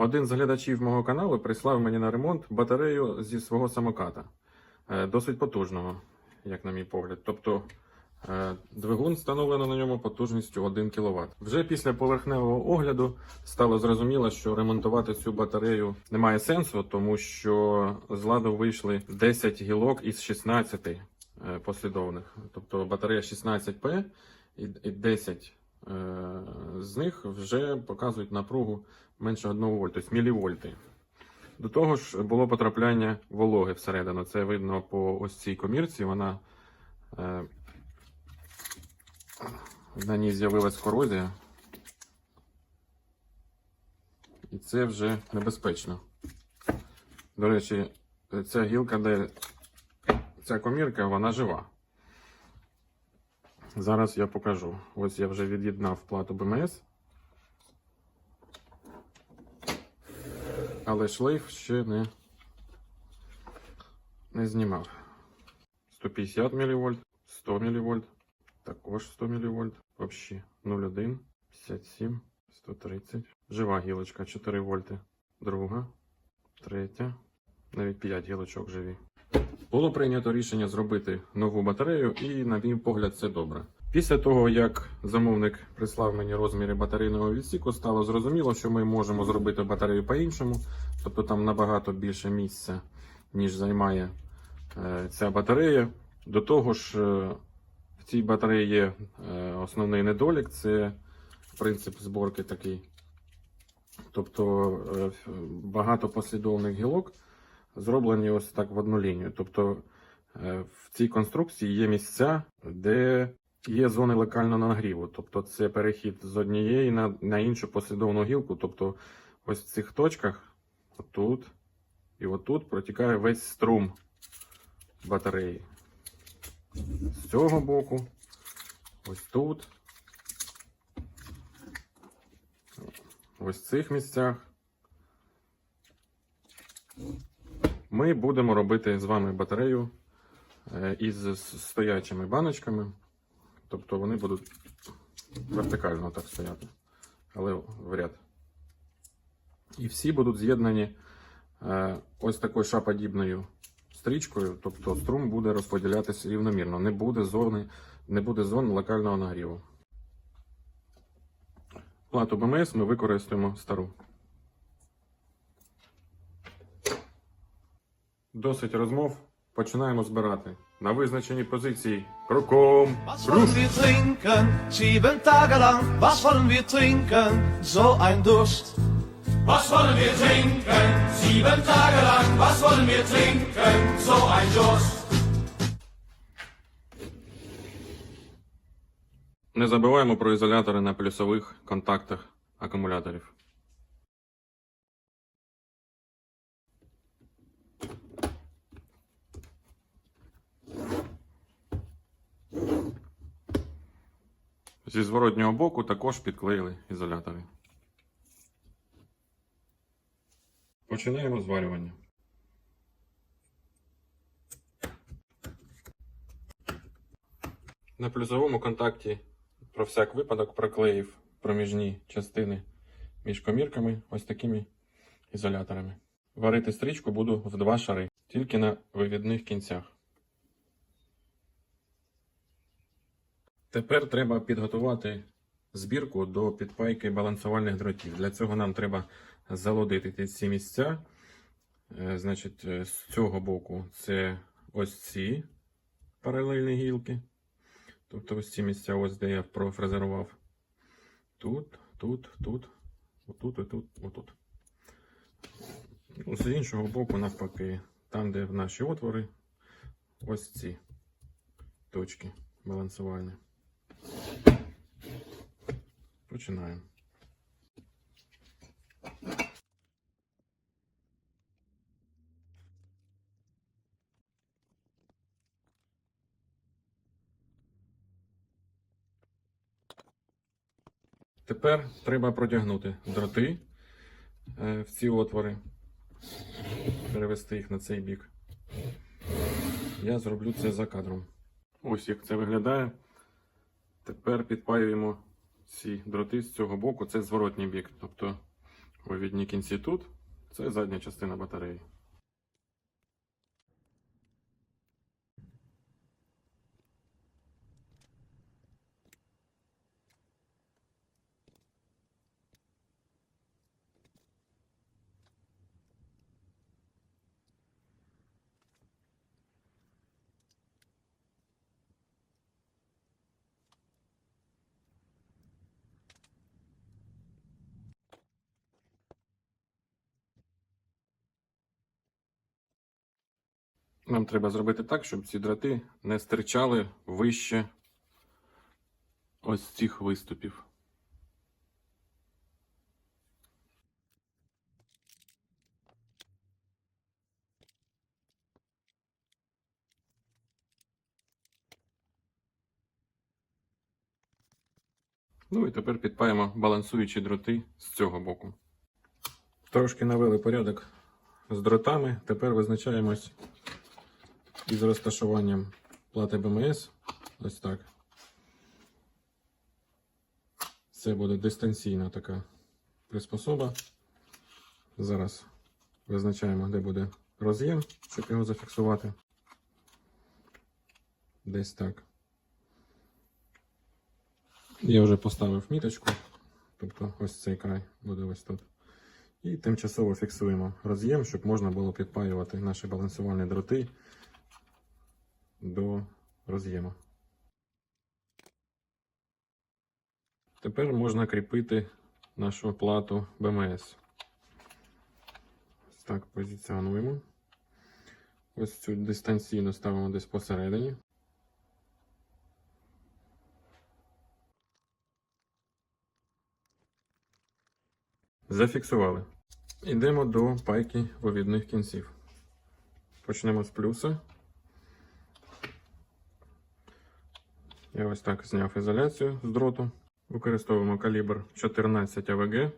Один з глядачів мого каналу прислав мені на ремонт батарею зі свого самоката. Е, Досить потужного, як на мій погляд. Тобто е, двигун встановлено на ньому потужністю 1 кВт. Вже після поверхневого огляду стало зрозуміло, що ремонтувати цю батарею немає сенсу, тому що з ладу вийшли 10 гілок із 16 е, послідовних. Тобто батарея 16P і і 10 е, з них вже показують напругу менше 1 вольт, тобто мілівольти. До того ж було потрапляння вологи всередину. Це видно по ось цій комірці. Вона е, на ній з'явилась корозія. І це вже небезпечно. До речі, ця гілка, де ця комірка, вона жива. Зараз я покажу. Ось я вже від'єднав плату БМС. Але шлейф ще не, не знімав. 150 мВ, 100 мВ, також 100 мВ, взагалі 0,1, 57, 130. Жива гілочка 4 вольти. Друга, третя, навіть 5 гілочок живі. Було прийнято рішення зробити нову батарею, і, на мій погляд, це добре. Після того, як замовник прислав мені розміри батарейного відсіку, стало зрозуміло, що ми можемо зробити батарею по-іншому, тобто там набагато більше місця, ніж займає е, ця батарея. До того ж, е, в цій батареї є е, основний недолік це принцип зборки такий. Тобто багато послідовних гілок зроблені ось так в одну лінію. Тобто в цій конструкції є місця, де є зони локального нагріву. Тобто це перехід з однієї на, на іншу послідовну гілку. Тобто ось в цих точках, отут і отут протікає весь струм батареї. З цього боку, ось тут. Ось в цих місцях. Ми будемо робити з вами батарею е, із стоячими баночками. Тобто вони будуть вертикально так стояти, але в ряд. І всі будуть з'єднані е, ось такою шаподібною стрічкою, тобто струм буде розподілятися рівномірно. Не буде зони, не буде зон локального нагріву. Плату БМС ми використаємо стару. Досить розмов. Починаємо збирати. На визначеній позиції кроком. Was wollen wir trinken? Sieben Tage lang. Was wollen wir trinken? So ein Durst. Не забуваємо про ізолятори на плюсових контактах акумуляторів. Зі зворотнього боку також підклеїли ізолятори. Починаємо зварювання. На плюсовому контакті про всяк випадок проклеїв проміжні частини між комірками ось такими ізоляторами. Варити стрічку буду в два шари, тільки на вивідних кінцях. Тепер треба підготувати збірку до підпайки балансувальних дротів. Для цього нам треба залодити ці місця. Е, Значить, е, з цього боку це ось ці паралельні гілки. Тобто ось ці місця, ось де я профрезерував. Тут, тут, тут, отут, отут, отут. З іншого боку, навпаки, там, де в наші отвори, ось ці точки балансувальні. Починаємо. Тепер треба протягнути дроти е, в ці отвори, перевести їх на цей бік. Я зроблю це за кадром. Ось як це виглядає. Тепер підпаюємо ці дроти з цього боку, це зворотній бік. Тобто Вивідні кінці тут. Це задня частина батареї. Нам треба зробити так, щоб ці дроти не стирчали вище ось цих виступів. Ну і тепер підпаємо балансуючі дроти з цього боку. Трошки навели порядок з дротами. Тепер визначаємось із розташуванням плати БМС. Ось так. Це буде дистанційна така приспособа. Зараз визначаємо, де буде роз'єм, щоб його зафіксувати. Десь так. Я вже поставив міточку, тобто ось цей край буде ось тут. І тимчасово фіксуємо роз'єм, щоб можна було підпаювати наші балансувальні дроти до роз'єму. Тепер можна кріпити нашу плату БМС. Ось так позиціонуємо. Ось цю дистанційно ставимо десь посередині. Зафіксували. Йдемо до пайки вивідних кінців. Почнемо з плюса. Я ось так зняв ізоляцію з дроту. Використовуємо калібр 14 АВГ.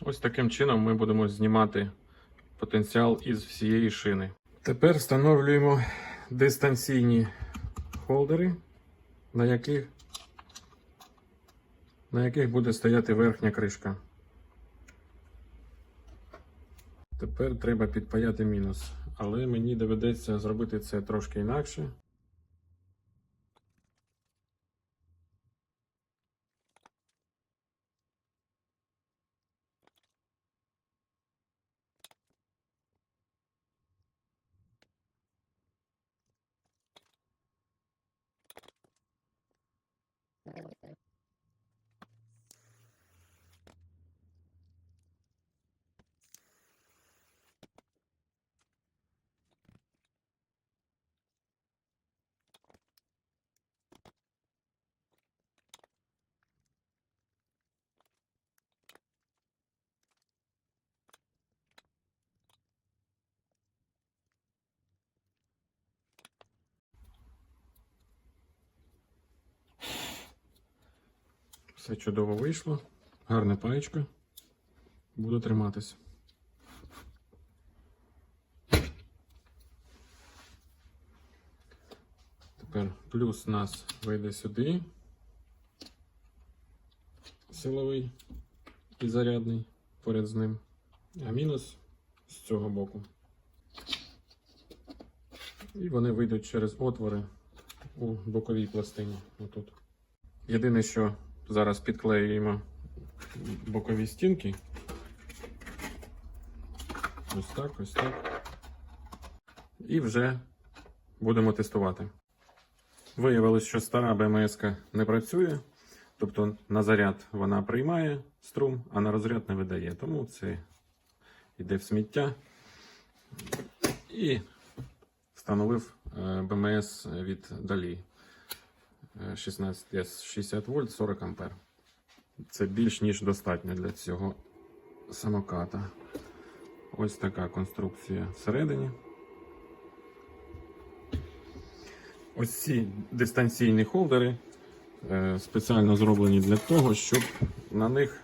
Ось таким чином ми будемо знімати потенціал із всієї шини. Тепер встановлюємо дистанційні холдери, на яких на яких буде стояти верхня кришка. Тепер треба підпаяти мінус, але мені доведеться зробити це трошки інакше. Все чудово вийшло. Гарна паєчка. Буду триматись. Тепер плюс нас вийде сюди. Силовий і зарядний поряд з ним. А мінус з цього боку. І вони вийдуть через отвори у боковій пластині. Отут. Єдине, що зараз підклеюємо бокові стінки. Ось так, ось так. І вже будемо тестувати. Виявилось, що стара БМС не працює, тобто на заряд вона приймає струм, а на розряд не видає. Тому це йде в сміття. І встановив е, БМС від Далі. 16 60 вольт 40 ампер. Це більш ніж достатньо для цього самоката. Ось така конструкція всередині. Ось ці дистанційні холдери е, спеціально зроблені для того, щоб на них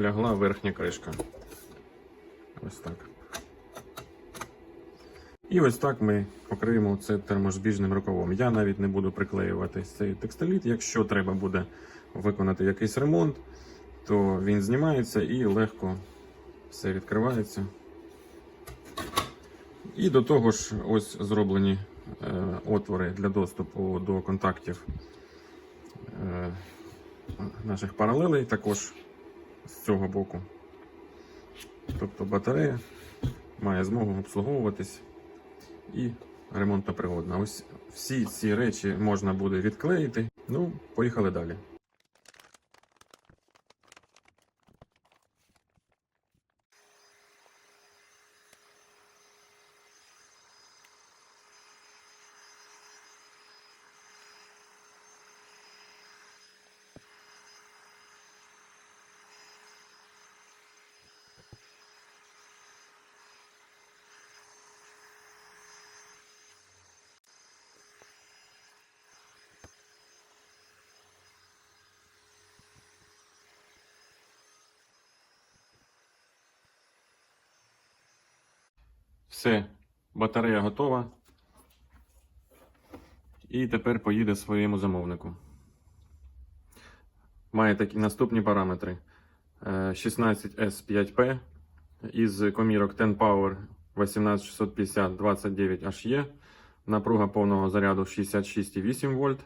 лягла верхня кришка. Ось так. І ось так ми покриємо це терможбіжним рукавом. Я навіть не буду приклеювати цей текстиліт. Якщо треба буде виконати якийсь ремонт, то він знімається і легко все відкривається. І до того ж, ось зроблені е, отвори для доступу до контактів е, наших паралелей також з цього боку. Тобто батарея має змогу обслуговуватись і ремонтно пригодна. Ось всі ці речі можна буде відклеїти. Ну, поїхали далі. Все, батарея готова. І тепер поїде своєму замовнику. Має такі наступні параметри: Е, 16S5P із комірок 10 Power 18650 29 HE, напруга повного заряду 66,8 вольт,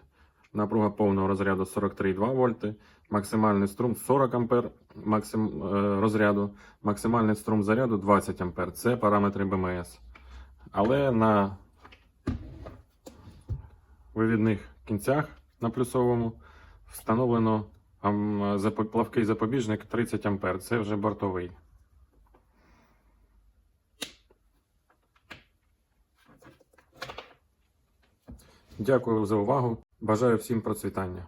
напруга повного розряду 43,2 вольти, максимальний струм 40 ампер максим, е, розряду, максимальний струм заряду 20 ампер. Це параметри БМС. Але на вивідних кінцях на плюсовому встановлено плавкий запобіжник 30 ампер. Це вже бортовий. Дякую за увагу. Бажаю всім процвітання.